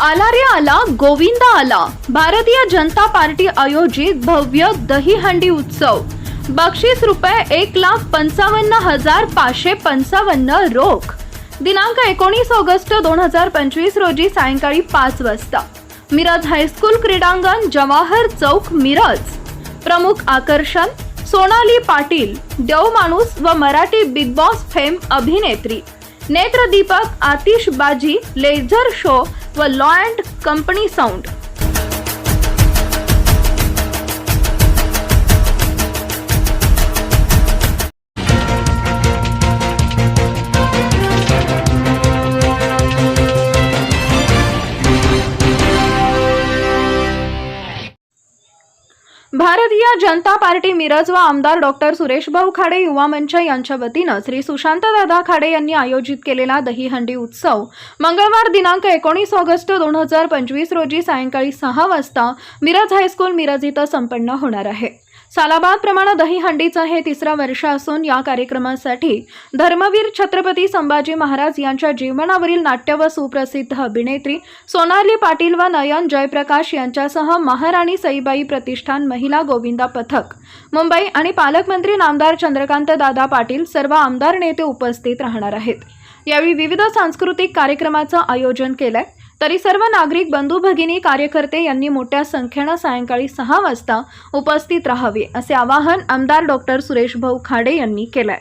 आला रे आला गोविंदा आला. भारतीय जनता पार्टी आयोजित भव्य दहीहंडी उत्सव. बक्षीस रुपये एक लाख पंचावन्न हजार पाचशे पंचावन्न रोख. दिनांक एकोणीस ऑगस्ट दोन हजार पंचवीस रोजी सायंकाळी पाच वाजता. मिरज हायस्कूल क्रीडांगण जवाहर चौक मिरज. प्रमुख आकर्षण सोनाली पाटील देव माणूस व मराठी बिग बॉस फेम अभिनेत्री. नेत्रदीपक आतिश बाजी लेझर शो व law and company sound Bharatiya Janata Party Miraj व आमदार डॉक्टर सुरेशभाऊ खाडे युवा मंच यांच्या वतीनं श्री सुशांतदादा खाडे यांनी आयोजित केलेला दहीहंडी उत्सव मंगळवार दिनांक एकोणीस ऑगस्ट दोन हजार पंचवीस रोजी सायंकाळी सहा वाजता मिरज हायस्कूल मिरज इथं संपन्न होणार आहे. सालाबाद प्रमाणे दहीहंडीचं हे तिसरं वर्ष असून या कार्यक्रमासाठी धर्मवीर छत्रपती संभाजी महाराज यांच्या जीवनावरील नाट्य व सुप्रसिद्ध अभिनेत्री सोनाली पाटील व नयन जयप्रकाश यांच्यासह महाराणी सईबाई प्रतिष्ठान महिला गोविंदा पथक मुंबई आणि पालकमंत्री नामदार चंद्रकांत दादा पाटील सर्व आमदार नेते उपस्थित राहणार आहेत. यावेळी विविध सांस्कृतिक कार्यक्रमाचं आयोजन केलं आहे तरी सर्व नागरिक बंधू भगिनी कार्यकर्ते यांनी मोठ्या संख्येनं सायंकाळी सहा वाजता उपस्थित राहावे असे आवाहन आमदार डॉक्टर सुरेश भाऊ खाडे यांनी केलंय.